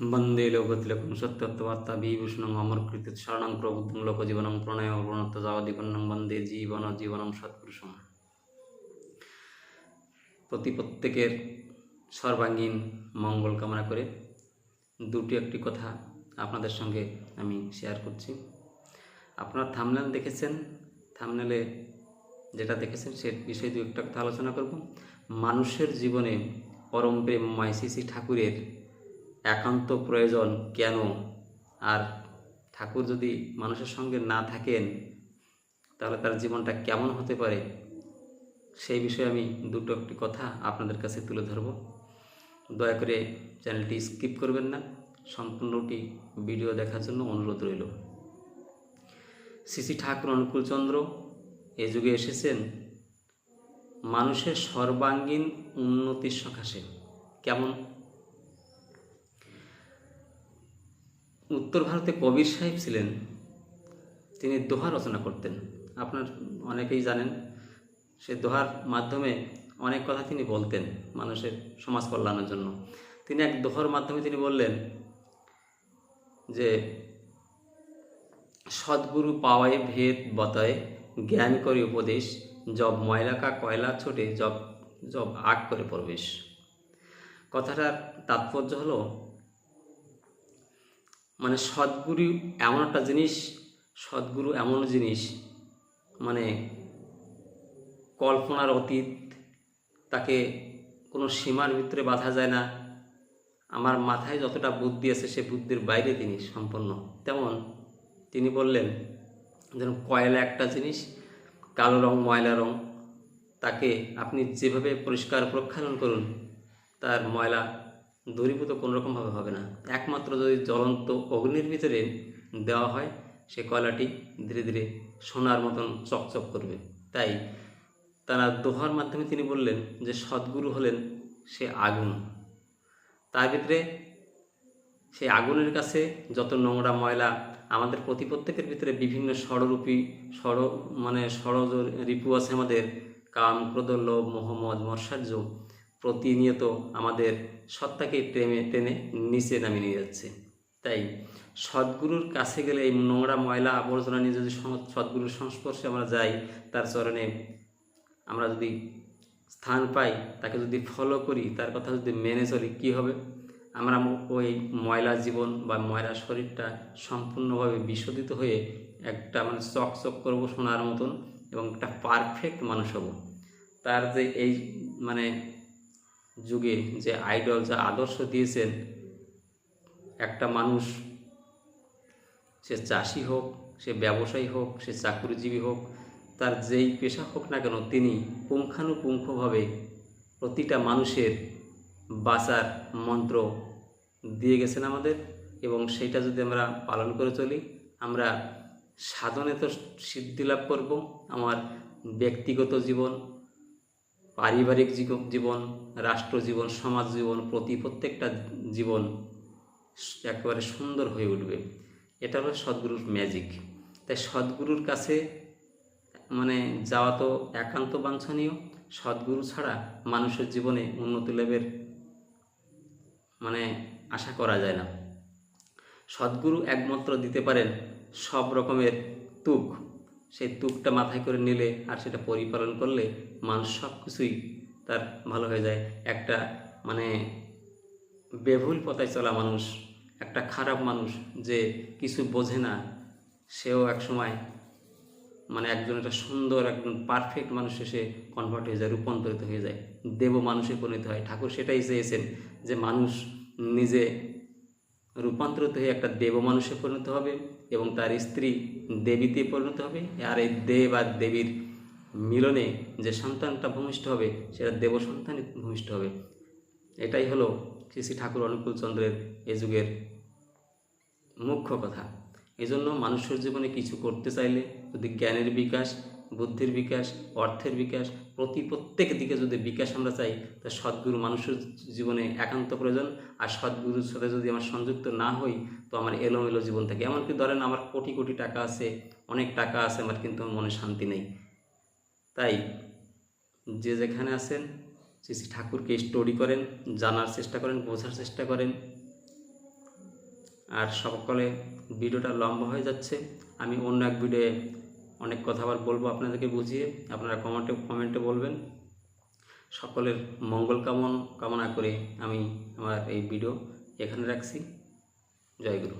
বন্দে লোকতিলকম সত্যত্ববার্তা বিভূষণং অমরকৃত শরণং প্রবুদ্ধং লোকজীবনং প্রণয় প্রণত যাবদীপন্নং বন্দে জীবন জীবনং সৎপুরুষম প্রতি প্রত্যেকের সর্বাঙ্গীন মঙ্গল কামনা করে দুটি একটি কথা আপনাদের সঙ্গে আমি শেয়ার করছি আপনারা থামনেল দেখেছেন থামনেলে যেটা দেখেছেন সে বিষয়ে দু একটা কথা আলোচনা করব মানুষের জীবনে পরম প্রেমময় শ্রী ঠাকুরের একান্ত প্রয়োজন কেন? আর ঠাকুর যদি মানুষের সঙ্গে না থাকেন, তাহলে তার জীবনটা কেমন হতে পারে? সেই বিষয়ে আমি দুটো একটি কথা আপনাদের কাছে তুলে ধরব। দয়া করে চ্যানেলটি স্কিপ করবেন না, সম্পূর্ণটি ভিডিও দেখার জন্য অনুরোধ রইল। শ্রী ঠাকুর অনুকূলচন্দ্র এ যুগে এসেছেন মানুষের সর্বাঙ্গীন উন্নতির সকাশে। কেমন? উত্তর ভারতে কবির সাহেব ছিলেন। তিনি দোহা রচনা করতেন। আপনার অনেকেই জানেন, সে দোহার মাধ্যমে অনেক কথা তিনি বলতেন মানুষের সমাজ কল্যাণের জন্য। তিনি এক দোহার মাধ্যমে তিনি বললেন যে, সদ্গুরু পাওয়ায় ভেদ বতায়, জ্ঞান করে উপদেশ, জব ময়লাকা কয়লা ছোটে, জব জব আগ করে প্রবেশ। কথাটার তাৎপর্য হলো মানে সদ্গুরু এমন একটা জিনিস, সদ্গুরু এমন জিনিস মানে কল্পনার অতীত, তাকে কোনো সীমার ভিতরে বাধা যায় না। আমার মাথায় যতটা বুদ্ধি আছে, সে বুদ্ধির বাইরে তিনি সম্পন্ন। তেমন তিনি বললেন যেন কয়লা একটা জিনিস, কালো রং, ময়লা রং, তাকে আপনি যেভাবে পরিষ্কার প্রক্ষালন করুন, তার ময়লা দূরীভূত কোনোরকমভাবে হবে না। একমাত্র যদি জ্বলন্ত অগ্নির ভিতরে দেওয়া হয়, সে কয়লাটি ধীরে ধীরে সোনার মতন চকচক করবে। তাই তারা দোহার মাধ্যমে তিনি বললেন যে, সদ্গুরু হলেন সে আগুন। তার ভিতরে সেই আগুনের কাছে যত নোংরা ময়লা আমাদের প্রতি প্রত্যেকের ভিতরে বিভিন্ন ষড়রূপী ষড় মানে ষড়জ রিপু আছে আমাদের। কাম ক্রোধ লোভ মোহাম্মদ মর্ষার্য প্রতিনিয়ত আমাদের সত্তাকে টেনে টেনে নিচে নামিয়ে নিয়ে যাচ্ছে। তাই সদ্গুরুর কাছে গেলে এই নোংরা ময়লা আবর্জনা নিয়ে যদি সদ্গুরুর সংস্পর্শে আমরা যাই, তার চরণে আমরা যদি স্থান পাই, তাকে যদি ফলো করি, তার কথা যদি মেনে চলি, কী হবে? আমরা ওই ময়লা জীবন বা ময়লা শরীরটা সম্পূর্ণভাবে বিশোধিত হয়ে একটা মানে চকচক করব সোনার মতন এবং একটা পারফেক্ট মানুষ হব। তার যে এই মানে যুগে যে আইডল যা আদর্শ দিয়েছেন, একটা মানুষ, সে চাষি হোক, সে ব্যবসায়ী হোক, সে চাকরিজীবী হোক, তার যেই পেশা হোক না কেন, তিনি পুঙ্খানুপুঙ্খভাবে প্রতিটা মানুষের বাঁচার মন্ত্র দিয়ে গেছেন আমাদের। এবং সেটা যদি আমরা পালন করে চলি, আমরা সাধনে তো সিদ্ধি লাভ করব। আমার ব্যক্তিগত জীবন পারিবারিক জীবন রাষ্ট্র জীবন, সমাজ জীবন প্রতি প্রত্যেকটা জীবন একেবারে সুন্দর হয়ে উঠবে। এটা হলো সদ্গুরুর ম্যাজিক তাই সদ্গুরুর কাছে মানে যাওয়া তো একান্ত বাঞ্ছনীয়। সদ্গুরু ছাড়া মানুষের জীবনে উন্নতি লাভের মানে আশা করা যায় না। সদ্গুরু একমাত্র দিতে পারেন সব রকমের তুক। সেই তুকটা মাথায় করে নিলে আর সেটা পরিপালন করলে মানুষ সব কিছুই তার ভালো হয়ে যায়। একটা মানে বেভুল পথায় চলা মানুষ, একটা খারাপ মানুষ যে কিছু বোঝে না, সেও এক সময় মানে একজন একটা সুন্দর, একজন পারফেক্ট মানুষ এসে কনভার্ট হয়ে যায়, রূপান্তরিত হয়ে যায়। দেব মানুষে পরিণত হয়। ঠাকুর সেটাই চেয়েছেন যে মানুষ নিজে রূপান্তরিত হয়ে একটা দেব মানুষে পরিণত হবে এবং তার স্ত্রী দেবীতে পরিণত হবে। আর এই দেব আর দেবীর মিলনে যে সন্তানটা ভূমিষ্ঠ হবে, সেটা দেব সন্তানই ভূমিষ্ঠ হবে। এটাই হলো শ্রী ঠাকুর অনুকূল চন্দ্রের এ যুগের মুখ্য কথা। এই জন্য মানুষের জীবনে কিছু করতে চাইলে যদি জ্ঞানের বিকাশ, বুদ্ধির বিকাশ, অর্থের বিকাশ প্রতি প্রত্যেক দিকে যদি বিকাশ আমরা চাই, তা সদ্গুরু মানুষের জীবনে একান্ত প্রয়োজন। আর সদ্গুরুর সাথে যদি আমার সংযুক্ত না হই, তো আমার এলোমেলো জীবন থাকে এমনকি ধরেন আমার কোটি কোটি টাকা আছে, অনেক টাকা আছে, আমার কিন্তু মনে শান্তি নেই। তাই যে যেখানে আছেন শ্রী ঠাকুরকে স্টোরি করেন, জানার চেষ্টা করেন, বোঝার চেষ্টা করেন। আর সকলে ভিডিওটা লম্বা হয়ে যাচ্ছে। আমি অন্য এক ভিডিওয়ে অনেক কথা আবার বলব আপনাদেরকে বুঝিয়ে। আপনারা কমেন্টে কমেন্টে বলবেন। সকলের মঙ্গল কামন, কামনা করে আমি আমার এই ভিডিও এখানে রাখছি। জয় গুরু।